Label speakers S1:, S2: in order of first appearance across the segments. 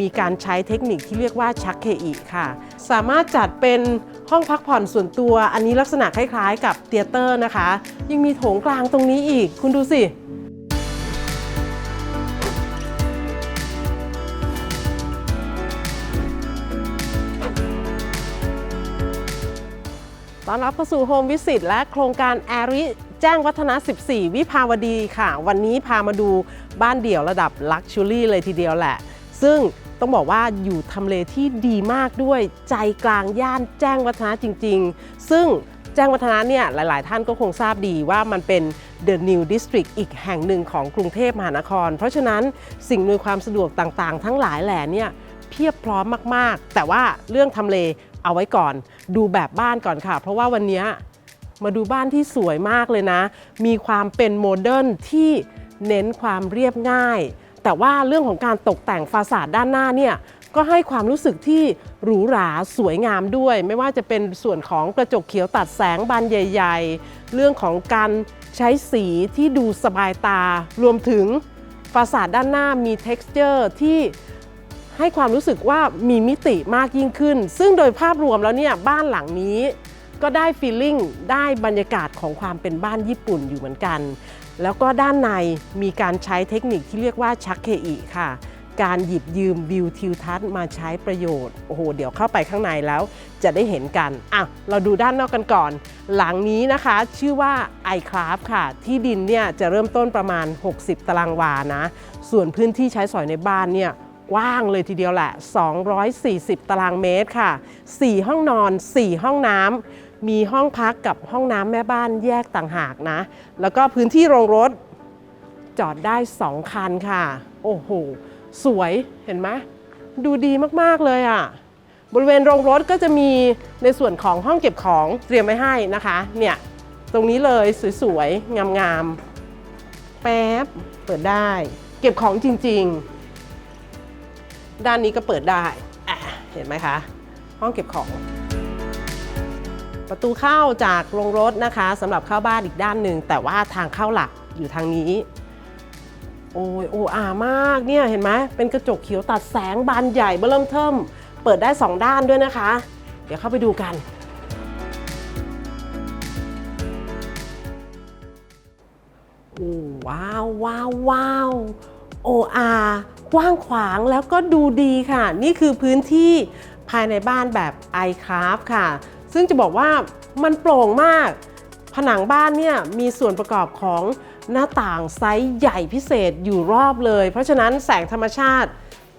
S1: มีการใช้เทคนิคที่เรียกว่าชักเคอิค่ะ สามารถจัดเป็นห้องพักผ่อนส่วนตัว อันนี้ลักษณะคล้ายๆ กับเตียเตอร์นะคะ ยังมีโถงกลางตรงนี้อีก คุณดูสิต้อนรับเข้าสู่โฮมวิสิตและโครงการแอริแจ้งวัฒนะ 14 วิภาวดีค่ะ วันนี้พามาดูบ้านเดี่ยวระดับลักชัวรี่เลยทีเดียวแหละ ซึ่งต้องบอกว่าอยู่ทำเลที่ดีมากด้วยใจกลางย่านแจ้งวัฒนะจริง ๆ ซึ่งแจ้งวัฒนะเนี่ยหลาย ๆ ท่านก็คงทราบดีว่ามันเป็น The New District อีกแห่งหนึ่งของกรุงเทพมหานคร เพราะฉะนั้นสิ่งอำนวยความสะดวกต่าง ๆ ทั้งหลายแหล่เนี่ยเพียบพร้อมมาก ๆ แต่ว่าเรื่องทำเลเอาไว้ก่อน ดูแบบบ้านก่อนค่ะ เพราะว่าวันนี้มาดูบ้านที่สวยมากเลยนะ มีความเป็นโมเดิร์นที่เน้นความเรียบง่าย แต่ว่าเรื่องของการตกแต่งฟาสาดด้านหน้าเนี่ยก็ให้ความรู้สึกที่หรูหราสวยงามด้วย ไม่ว่าจะเป็นส่วนของกระจกเขียวตัดแสงบานใหญ่ ๆ เรื่องของการใช้สีที่ดูสบายตา รวมถึงฟาสาดด้านหน้ามี t e x t อร์ที่ให้ความรู้สึกว่ามีมิติมากยิ่งขึ้น ซึ่งโดยภาพรวมแล้วเนี่ยบ้านหลังนี้ก็ได้ฟีลลิ่งได้บรรยากาศของความเป็นบ้านญี่ปุ่นอยู่เหมือนกัน แล้วก็ด้านในมีการใช้เทคนิคที่เรียกว่าชักเคอิค่ะ การหยิบยืมวิวทิวทัศน์มาใช้ประโยชน์ โอ้โห เดี๋ยวเข้าไปข้างในแล้วจะได้เห็นกัน อะ เราดูด้านนอกกันก่อน หลังนี้นะคะชื่อว่า iCraft ค่ะ ที่ดินเนี่ยจะเริ่มต้นประมาณ 60 ตารางวานะ ส่วนพื้นที่ใช้สอยในบ้านเนี่ยกว้างเลยทีเดียวแหละ 240 ตารางเมตรค่ะ 4 ห้องนอน 4 ห้องน้ำ มีห้องพักกับห้องน้ำแม่บ้านแยกต่างหากนะ แล้วก็พื้นที่โรงรถจอดได้ 2 คันค่ะ โอ้โห สวยเห็นไหมดูดีมากๆเลยอะ่ะ บริเวณโรงรถก็จะมีในส่วนของห้องเก็บของเตรียมไว้ให้นะคะ เนี่ย ตรงนี้เลยสวยๆ งามๆ แป๊บ เปิดได้ เก็บของจริงๆ ด้านนี้ก็เปิดได้ เห็นไหมคะ ห้องเก็บของ ประตูเข้าจากโรงรถนะคะสำหรับเข้าบ้านอีกด้านหนึ่งแต่ว่าทางเข้าหลักอยู่ทางนี้ โอ้ยโออามากเนี่ยเห็นไหมเป็นกระจกเขียวตัดแสงบานใหญ่เบอร์เริ่มเทิมเปิดได้ 2 ด้านด้วยนะคะ เดี๋ยวเข้าไปดูกันโอ้ว้าวว้าวว้าวโออากว้างขวางแล้วก็ดูดีค่ะ นี่คือพื้นที่ภายในบ้านแบบ iCraft ค่ะ ซึ่งจะบอกว่ามันโปร่งมาก ผนังบ้านเนี่ยมีส่วนประกอบของหน้าต่างไซส์ใหญ่พิเศษอยู่รอบเลย เพราะฉะนั้นแสงธรรมชาติ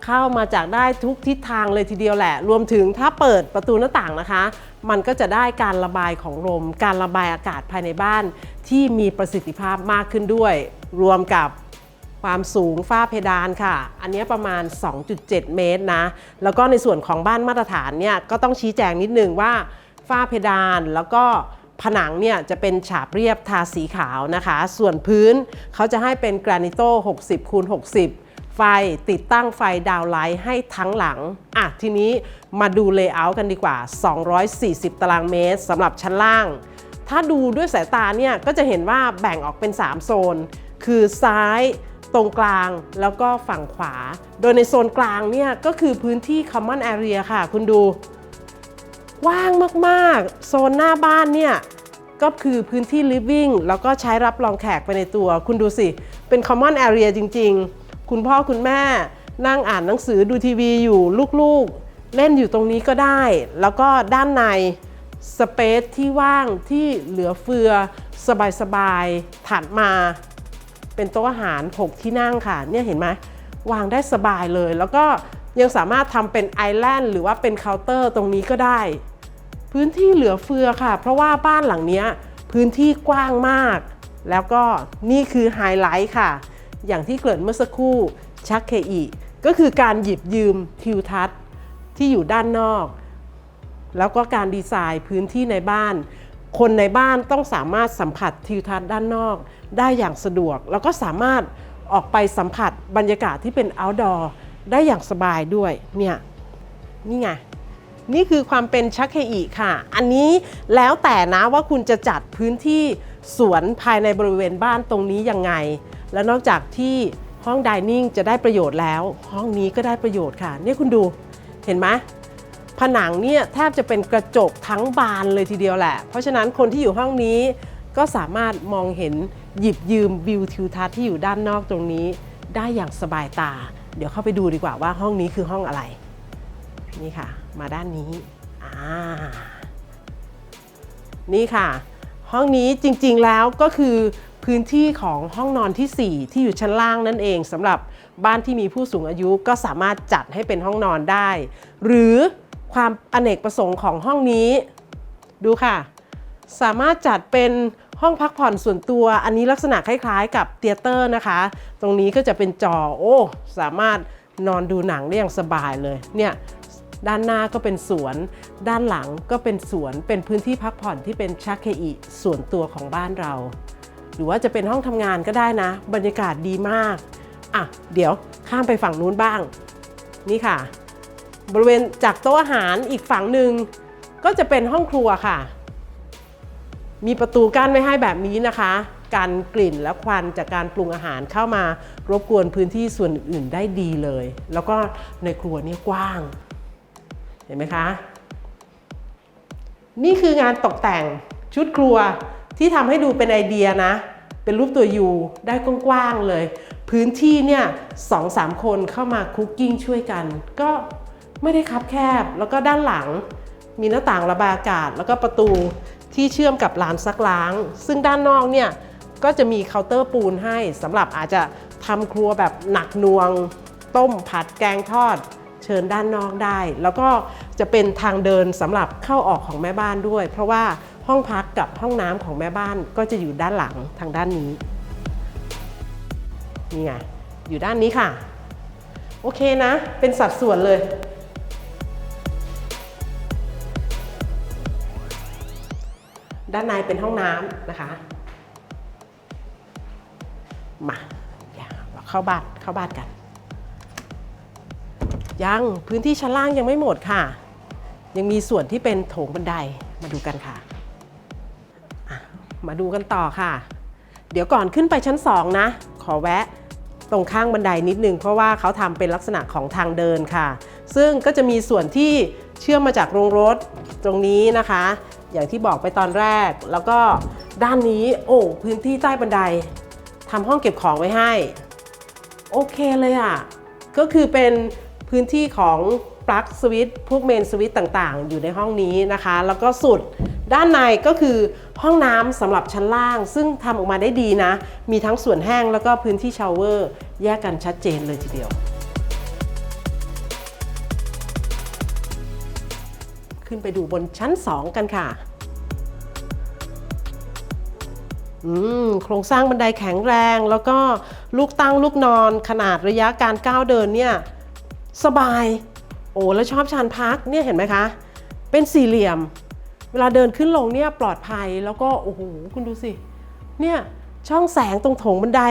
S1: เข้ามาจากได้ทุกทิศทางเลยทีเดียวแหละ รวมถึงถ้าเปิดประตูหน้าต่างนะคะ มันก็จะได้การระบายของลม การระบายอากาศภายในบ้าน ที่มีประสิทธิภาพมากขึ้นด้วย รวมกับความสูงฝ้าเพดานค่ะ อันนี้ประมาณ 2.7 เมตรนะ แล้วก็ในส่วนของบ้านมาตรฐานเนี่ยก็ต้องชี้แจงนิดนึงว่า ฝ้าเพดาน แล้วก็ผนังเนี่ยจะเป็นฉาบเรียบทาสีขาวนะคะ ส่วนพื้นเขาจะให้เป็นแกรนิโต60คูณ60 ไฟติดตั้งไฟดาวไลท์ให้ทั้งหลัง อะทีนี้มาดูเลเยอร์กันดีกว่า 240 ตารางเมตรสำหรับชั้นล่าง ถ้าดูด้วยสายตาเนี่ยก็จะเห็นว่าแบ่งออกเป็น 3 โซน คือซ้ายตรงกลางแล้วก็ฝั่งขวา โดยในโซนกลางเนี่ยก็คือพื้นที่ common area ค่ะ คุณดู ว่างมากๆ โซนหน้าบ้านเนี่ย ก็คือพื้นที่ living แล้วก็ใช้รับรองแขกไปในตัว คุณดูสิ เป็น common area จริง ๆ คุณพ่อคุณแม่นั่งอ่านหนังสือดูทีวีอยู่ลูกๆ เล่นอยู่ตรงนี้ก็ได้ แล้วก็ด้านในสเปซที่ว่างที่เหลือเฟือ สบายๆถัดมา เป็นโต๊ะอาหาร 6 ที่นั่งค่ะ เนี่ยเห็นไหมวางได้สบายเลยแล้วก็ ยังสามารถทำเป็นไอแลนด์หรือว่าเป็นเคาน์เตอร์ตรงนี้ก็ได้ พื้นที่เหลือเฟือค่ะ เพราะว่าบ้านหลังเนี้ยพื้นที่กว้างมาก แล้วก็นี่คือไฮไลท์ค่ะ อย่างที่เกริ่นเมื่อสักครู่ชักเคอิก็คือการหยิบยืมทิวทัศน์ที่อยู่ด้านนอก แล้วก็การดีไซน์พื้นที่ในบ้าน คนในบ้านต้องสามารถสัมผัสทิวทัศน์ด้านนอก ได้อย่างสะดวก แล้วก็สามารถออกไปสัมผัสบรรยากาศที่เป็น outdoor ได้อย่างสบายด้วยเนี่ยนี่ไงนี่คือความเป็นชักเคอิค่ะ อันนี้แล้วแต่นะว่าคุณจะจัดพื้นที่สวนภายในบริเวณบ้านตรงนี้ยังไง และนอกจากที่ห้องดิเนิ่งจะได้ประโยชน์แล้ว ห้องนี้ก็ได้ประโยชน์ค่ะ นี่คุณดูเห็นไหมผนังเนี่ยแทบจะเป็นกระจกทั้งบานเลยทีเดียวแหละ เพราะฉะนั้นคนที่อยู่ห้องนี้ก็สามารถมองเห็นหยิบยืมวิวทิวทัศน์ที่อยู่ด้านนอกตรงนี้ได้อย่างสบายตา เดี๋ยวเข้าไปดูดีกว่าว่าห้องนี้คือห้องอะไร นี่ค่ะ มาด้านนี้อ่านี่ค่ะ ห้องนี้จริงๆแล้วก็คือพื้นที่ของห้องนอนทีสี่ 4 ที่อยู่ชั้นล่างนั่นเองสำหรับบ้านที่มีผู้สูงอายุก็สามารถจัดให้เป็นห้องนอนได้ หรือความอเนกประสงค์ของห้องนี้ ดูค่ะ สามารถจัดเป็น ห้องพักผ่อนส่วนตัวอันนี้ลักษณะคล้ายๆ กับเตียเตอร์นะคะ ตรงนี้ก็จะเป็นจอโอ้สามารถนอนดูหนังได้อย่างสบายเลยเนี่ยด้านหน้าก็เป็นสวน ด้านหลังก็เป็นสวน เป็นพื้นที่พักผ่อนที่เป็นชักเคอิส่วนตัวของบ้านเรา หรือว่าจะเป็นห้องทำงานก็ได้นะ บรรยากาศดีมาก อะ เดี๋ยวข้ามไปฝั่งนู้นบ้าง นี่ค่ะ บริเวณจากโต๊ะอาหารอีกฝั่งหนึ่งก็จะเป็นห้องครัวค่ะ มีประตูกั้นไว้ให้แบบนี้นะคะกันกลิ่นและควันจากการปรุงอาหารเข้ามารบกวนพื้นที่ส่วนอื่นได้ดีเลย แล้วก็ในครัวนี่กว้าง เห็นไหมคะ นี่คืองานตกแต่งชุดครัวที่ทำให้ดูเป็นไอเดียนะ เป็นรูปตัวยูได้กว้างๆเลย พื้นที่เนี่ยสองสามคนเข้ามาคุกกิ้งช่วยกัน ก็ไม่ได้คับแคบ แล้วก็ด้านหลังมีหน้าต่างระบายอากาศ แล้วก็ประตู ที่เชื่อมกับลานซักล้าง ซึ่งด้านนอกเนี่ยก็จะมีเคาน์เตอร์ปูนให้สำหรับอาจจะทำครัวแบบหนักนวง ต้มผัดแกงทอด เชิญด้านนอกได้ แล้วก็จะเป็นทางเดินสำหรับเข้าออกของแม่บ้านด้วย เพราะว่าห้องพักกับห้องน้ำของแม่บ้านก็จะอยู่ด้านหลังทางด้านนี้นี่ไงอยู่ด้านนี้ค่ะ โอเคนะ เป็นสัดส่วนเลย ด้านในเป็นห้องน้ำนะคะ มาเดี๋ยวเราเข้าบ้านเข้าบ้านกัน ยังพื้นที่ชั้นล่างยังไม่หมดค่ะ ยังมีส่วนที่เป็นโถงบันไดมาดูกันค่ะอะมาดูกันต่อค่ะ เดี๋ยวก่อนขึ้นไปชั้น 2 นะ ขอแวะตรงข้างบันไดนิดนึงเพราะว่าเขาทำเป็นลักษณะของทางเดินค่ะ ซึ่งก็จะมีส่วนที่เชื่อมมาจากโรงรถตรงนี้นะคะ อย่างที่บอกไปตอนแรก แล้วก็ด้านนี้โอ้พื้นที่ใต้บันไดทำห้องเก็บของไว้ให้ โอเคเลยอะ่ะ ก็คือเป็นพื้นที่ของปลั๊กสวิตช์พวกเมนสวิตช์ต่างๆ อยู่ในห้องนี้นะคะ แล้วก็สุดด้านในก็คือห้องน้ำสำหรับชั้นล่าง ซึ่งทำออกมาได้ดีนะ มีทั้งส่วนแห้งแล้วก็พื้นที่ชาวเวอร์ แยกกันชัดเจนเลยทีเดียว ขึ้นไปดูบนชั้น 2 กันค่ะอืมโครงสร้างบันไดแข็งแรง แล้วก็ลูกตั้งลูกนอนขนาดระยะการก้าวเดินเนี่ยสบาย โอ้แล้วชอบชานพักเนี่ยเห็นไหมคะ เป็นสี่เหลี่ยม เวลาเดินขึ้นลงเนี่ยปลอดภัยแล้วก็โอ้โหคุณดูสิ เนี่ยช่องแสงตรงโถงบันได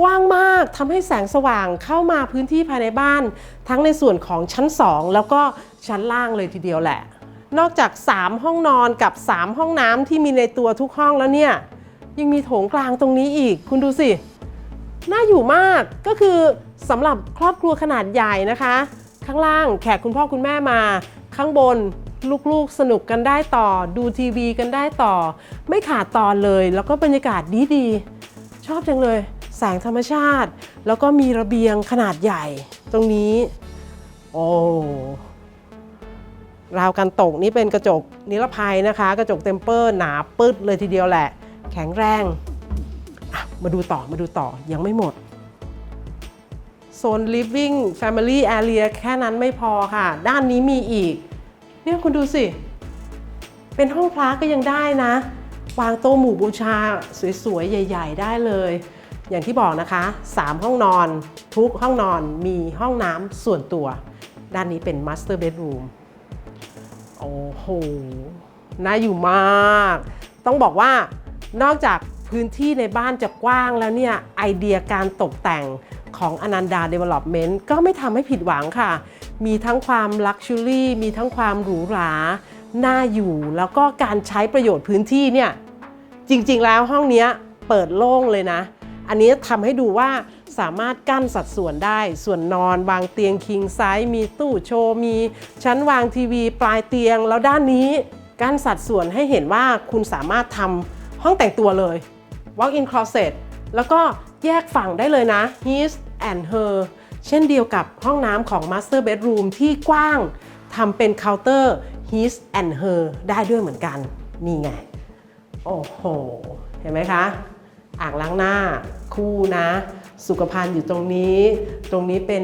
S1: กว้างมากทำให้แสงสว่างเข้ามาพื้นที่ภายในบ้าน ทั้งในส่วนของชั้น 2 แล้วก็ชั้นล่างเลยทีเดียวแหละ นอกจาก 3 ห้องนอนกับ 3 ห้องน้ำที่มีในตัวทุกห้องแล้วเนี่ย ยังมีโถงกลางตรงนี้อีก คุณดูสิ น่าอยู่มากก็คือสำหรับครอบครัวขนาดใหญ่นะคะ ข้างล่างแขกคุณพ่อคุณแม่มา ข้างบนลูกๆสนุกกันได้ต่อ ดูทีวีกันได้ต่อ ไม่ขาดตอนเลย แล้วก็บรรยากาศดีๆ ชอบจังเลย แสงธรรมชาติ แล้วก็มีระเบียงขนาดใหญ่ ตรงนี้ โอ้ราวกันตกนี่เป็นกระจกนิรภัยนะคะ กระจกเต็มเปอร์หนาปึ๊ดเลยทีเดียวแหละ แข็งแรงมาดูต่อมาดูต่อยังไม่หมดโซน living family area แค่นั้นไม่พอค่ะ ด้านนี้มีอีก เนี่ยคุณดูสิ เป็นห้องพระก็ยังได้นะ วางโต๊ะหมู่บูชาสวยๆ ใหญ่ ๆ ได้เลย อย่างที่บอกนะคะ 3 ห้องนอน ทุกห้องนอนมีห้องน้ำส่วนตัว ด้านนี้เป็น master bedroom โอ้โห น่าอยู่มาก ต้องบอกว่านอกจากพื้นที่ในบ้านจะกว้างแล้วเนี่ย ไอเดียการตกแต่งของอนันดา Development ก็ไม่ทำให้ผิดหวังค่ะ มีทั้งความลักชัวรี่มีทั้งความหรูหรา น่าอยู่แล้วก็การใช้ประโยชน์พื้นที่เนี่ย จริงๆแล้วห้องนี้เปิดโล่งเลยนะ อันนี้ทำให้ดูว่าสามารถกั้นสัดส่วนได้ ส่วนนอนวางเตียงคิงไซส์มีตู้โชว์ มีชั้นวางทีวีปลายเตียง แล้วด้านนี้กั้นสัดส่วนให้เห็นว่าคุณสามารถทำห้องแต่งตัวเลย walk in closet แล้วก็แยกฝั่งได้เลยนะ his and her เช่นเดียวกับห้องน้ำของ master bedroom ที่กว้างทำเป็นเคาน์เตอร์ his and her ได้ด้วยเหมือนกัน นี่ไง โอ้โห เห็นไหมคะ อ่างล้างหน้าคู่นะ สุขภัณฑ์อยู่ตรงนี้ ตรงนี้เป็น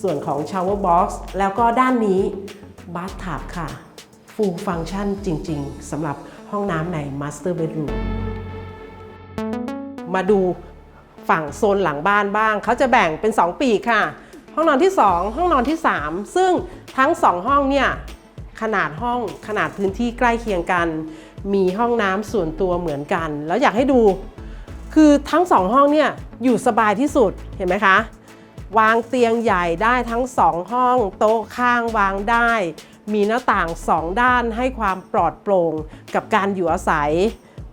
S1: ส่วนของ shower box แล้วก็ด้านนี้ bath tub ค่ะ full function จริง ๆสำหรับห้องน้ำใน master bedroom มาดูฝั่งโซนหลังบ้านบ้าง เขาจะแบ่งเป็น 2 ปีกค่ะ ห้องนอนที่ 2 ห้องนอนที่ 3 ซึ่งทั้ง 2 ห้องเนี่ยขนาดห้องขนาดพื้นที่ใกล้เคียงกัน มีห้องน้ำส่วนตัวเหมือนกัน แล้วอยากให้ดู คือทั้ง2ห้องเนี่ยอยู่สบายที่สุดเห็นไหมคะ วางเตียงใหญ่ได้ทั้ง2ห้อง โต๊ะข้างวางได้ มีหน้าต่าง2ด้านให้ความปลอดโปร่งกับการอยู่อาศัย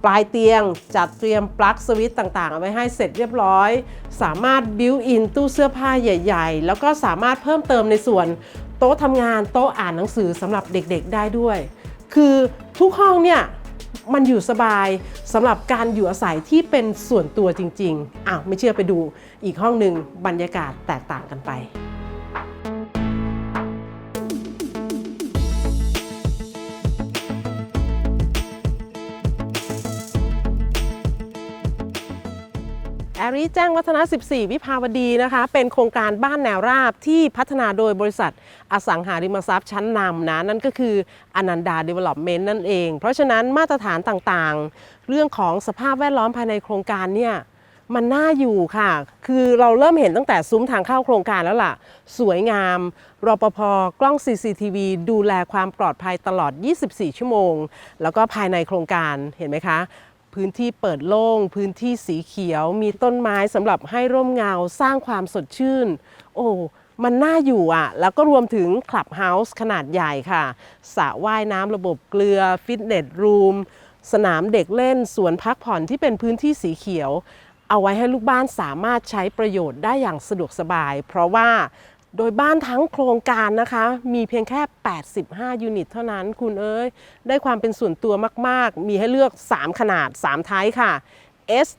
S1: ปลายเตียงจัดเตรียมปลั๊กสวิตช์ต่างๆ เอาไว้ให้เสร็จเรียบร้อย สามารถบิวอินตู้เสื้อผ้าใหญ่ ๆ แล้วก็สามารถเพิ่มเติมในส่วน โต๊ะทำงานโต๊ะอ่านหนังสือสำหรับเด็กๆได้ด้วย คือทุกห้องเนี่ย มันอยู่สบายสำหรับการอยู่อาศัยที่เป็นส่วนตัวจริงๆอ้าวไม่เชื่อไปดูอีกห้องหนึ่งบรรยากาศแตกต่างกันไป ริแจ้งวัฒนะ 14 วิภาวดีนะคะ เป็นโครงการบ้านแนวราบที่พัฒนาโดยบริษัทอสังหาริมทรัพย์ชั้นนำนะ นั่นก็คืออนันดา Development นั่นเอง เพราะฉะนั้นมาตรฐานต่างๆ เรื่องของสภาพแวดล้อมภายในโครงการเนี่ยมันน่าอยู่ค่ะ คือเราเริ่มเห็นตั้งแต่ซุ้มทางเข้าโครงการแล้วล่ะ สวยงาม รปภ กล้อง CCTV ดูแลความปลอดภัยตลอด 24 ชั่วโมง แล้วก็ภายในโครงการ เห็นไหมคะ พื้นที่เปิดโล่ง พื้นที่สีเขียว มีต้นไม้สำหรับให้ร่มเงาสร้างความสดชื่น โอ้มันน่าอยู่อะ แล้วก็รวมถึงคลับเฮาส์ขนาดใหญ่ค่ะสระว่ายน้ำระบบเกลือ ฟิตเนสรูม สนามเด็กเล่น สวนพักผ่อนที่เป็นพื้นที่สีเขียว เอาไว้ให้ลูกบ้านสามารถใช้ประโยชน์ได้อย่างสะดวกสบาย เพราะว่า โดยบ้านทั้งโครงการนะคะ มีเพียงแค่ 85 ยูนิต เท่านั้นคุณเอ้ย ได้ความเป็นส่วนตัวมาก ๆ มีให้เลือก 3 ขนาด 3 ไทป์ค่ะ S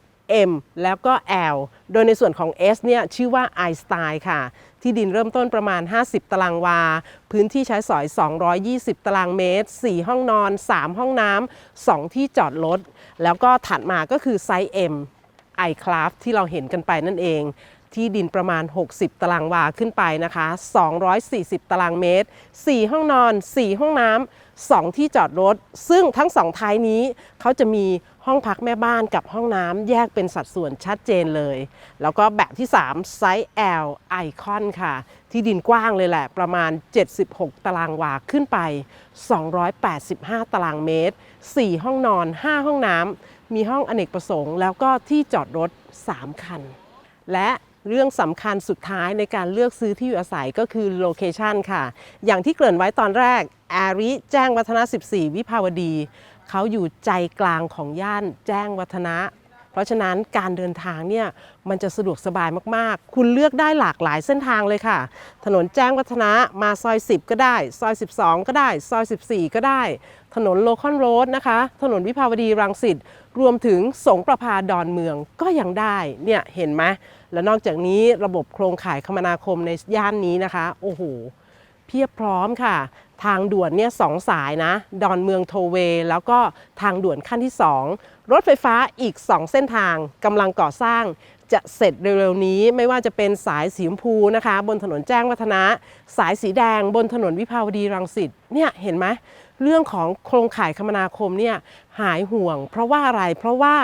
S1: M แล้วก็ L โดยในส่วนของ S เนี่ยชื่อว่า i s t y l e ค่ะ ที่ดินเริ่มต้นประมาณ 50 ตารางวา พื้นที่ใช้สอย 220 ตารางเมตร 4 ห้องนอน 3 ห้องน้ำ 2 ที่จอดรถ แล้วก็ถัดมาก็คือไซส์ M iCraft ที่เราเห็นกันไปนั่นเอง ที่ดินประมาณ 60 ตารางวาขึ้นไปนะคะ 240 ตารางเมตร 4 ห้องนอน 4 ห้องน้ำ 2 ที่จอดรถ ซึ่งทั้ง2ท้ายนี้เขาจะมีห้องพักแม่บ้านกับห้องน้ำแยกเป็นสัดส่วนชัดเจนเลย แล้วก็แบบที่ 3 ไซส์ L Icon ค่ะ ที่ดินกว้างเลยแหละ ประมาณ 76 ตารางวาขึ้นไป 285 ตารางเมตร 4 ห้องนอน 5 ห้องน้ำ มีห้องอเนกประสงค์ แล้วก็ที่จอดรถ 3 คัน และ เรื่องสำคัญสุดท้ายในการเลือกซื้อที่อยู่อาศัยก็คือโลเคชันค่ะ อย่างที่เกริ่นไว้ตอนแรก อาริแจ้งวัฒนะ 14 วิภาวดี เขาอยู่ใจกลางของย่านแจ้งวัฒนะ เพราะฉะนั้นการเดินทางเนี่ยมันจะสะดวกสบายมากๆ คุณเลือกได้หลากหลายเส้นทางเลยค่ะ ถนนแจ้งวัฒนะมาซอย 10 ก็ได้ ซอย 12 ก็ได้ ซอย 14 ก็ได้ ถนนโลคอนโรดนะคะ ถนนวิภาวดีรังสิต รวมถึงสงประพาดอนเมืองก็ยังได้ เนี่ยเห็นไหม และนอกจากนี้ระบบโครงข่ายคมนาคมในย่านนี้นะคะ โอ้โห เพียบพร้อมค่ะ ทางด่วนเนี่ยสองสายนะ ดอนเมืองโทเว แล้วก็ทางด่วนขั้นที่ 2 รถไฟฟ้าอีก 2 เส้นทางกำลังก่อสร้างจะเสร็จเร็วๆนี้ไม่ว่าจะเป็นสายสีชมพูนะคะ บนถนนแจ้งวัฒนะ สายสีแดงบนถนนวิภาวดีรังสิตเนี่ยเห็นไหม เรื่องของโครงข่ายคมนาคมเนี่ยหายห่วง เพราะว่าอะไรเพราะว่า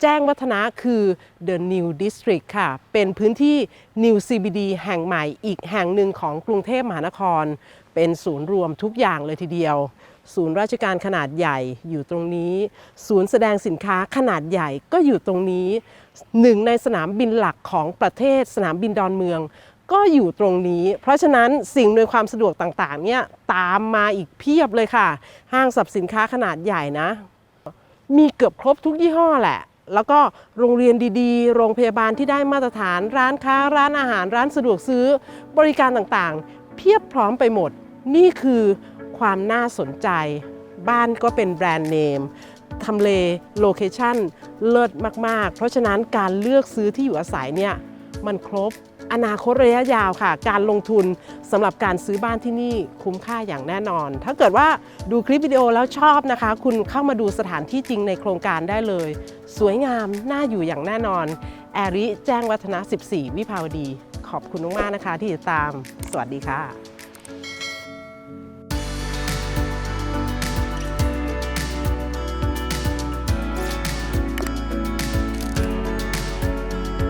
S1: แจ้งวัฒนะคือ the new district ค่ะ เป็นพื้นที่ new CBD แห่งใหม่อีกแห่งหนึ่งของกรุงเทพมหานคร เป็นศูนย์รวมทุกอย่างเลยทีเดียว ศูนย์ราชการขนาดใหญ่อยู่ตรงนี้ ศูนย์แสดงสินค้าขนาดใหญ่ก็อยู่ตรงนี้ หนึ่งในสนามบินหลักของประเทศสนามบินดอนเมือง ก็อยู่ตรงนี้ เพราะฉะนั้นสิ่งอำนวยความสะดวกต่างๆเนี่ยตามมาอีกเพียบเลยค่ะ ห้างสรรพสินค้าขนาดใหญ่นะ มีเกือบครบทุกยี่ห้อแหละ แล้วก็โรงเรียนดีๆ โรงพยาบาลที่ได้มาตรฐานร้านค้าร้านอาหารร้านสะดวกซื้อบริการต่างๆ เพียบพร้อมไปหมด นี่คือความน่าสนใจ บ้านก็เป็นแบรนด์เนมทำเลโลเคชั่นเลิศมากๆ เพราะฉะนั้นการเลือกซื้อที่อยู่อาศัยเนี่ย มันครบ อนาคตระยะยาวค่ะ การลงทุนสำหรับการซื้อบ้านที่นี่คุ้มค่าอย่างแน่นอน ถ้าเกิดว่าดูคลิปวิดีโอแล้วชอบนะคะ คุณเข้ามาดูสถานที่จริงในโครงการได้เลย สวยงามน่าอยู่อย่างแน่นอน แอริแจ้งวัฒนะ 14 วิภาวดี ขอบคุณมากๆนะคะที่ติดตาม สวัสดีค่ะ